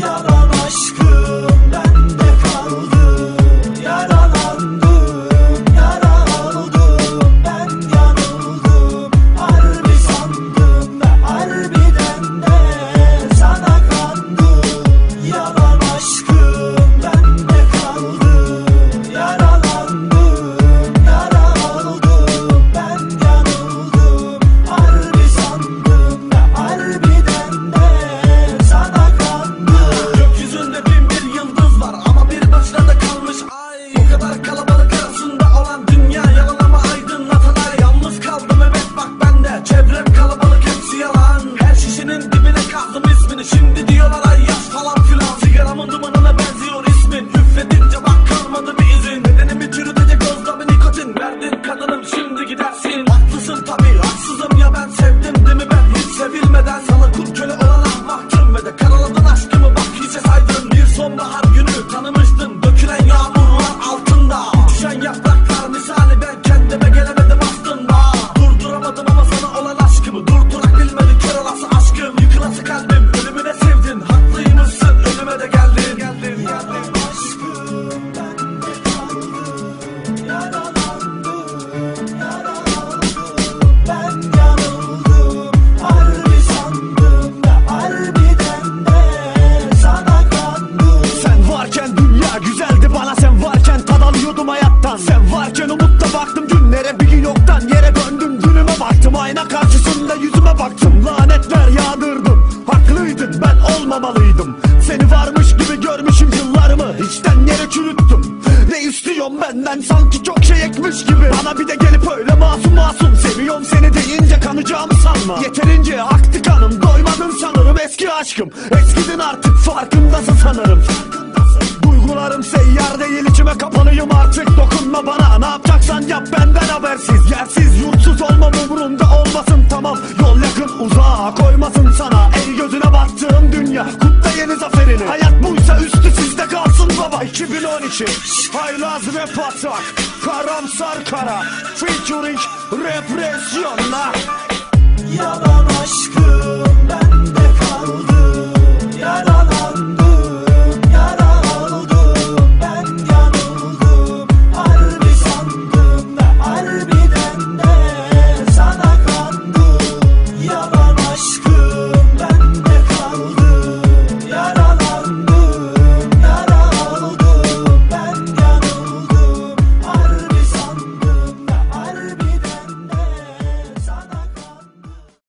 yalan aşkım ufaktım lanetler yağdırdım. Haklıydın ben olmamalıydım. Seni varmış gibi görmüşüm yıllarımı. İçten yere çürüttüm. Ne istiyorsun benden? Sanki çok şey ekmiş gibi. Bana bir de gelip öyle masum masum. Seviyorum seni deyince kanacağımı sanma. Yeterince aktı kanım. Doymadın sanırım eski aşkım. Eskidin artık farkındasın sanırım. Duygularım seyyar değil içime kapanıyım artık. Dokunma bana. Ne yapacaksan yap benden habersiz. Yersiz yürü seferini Hayat buysa üstü sizde kalsın baba 2012 Haylaz ve patak Karamsar kara. Featuring represyonla Yalan aşkı.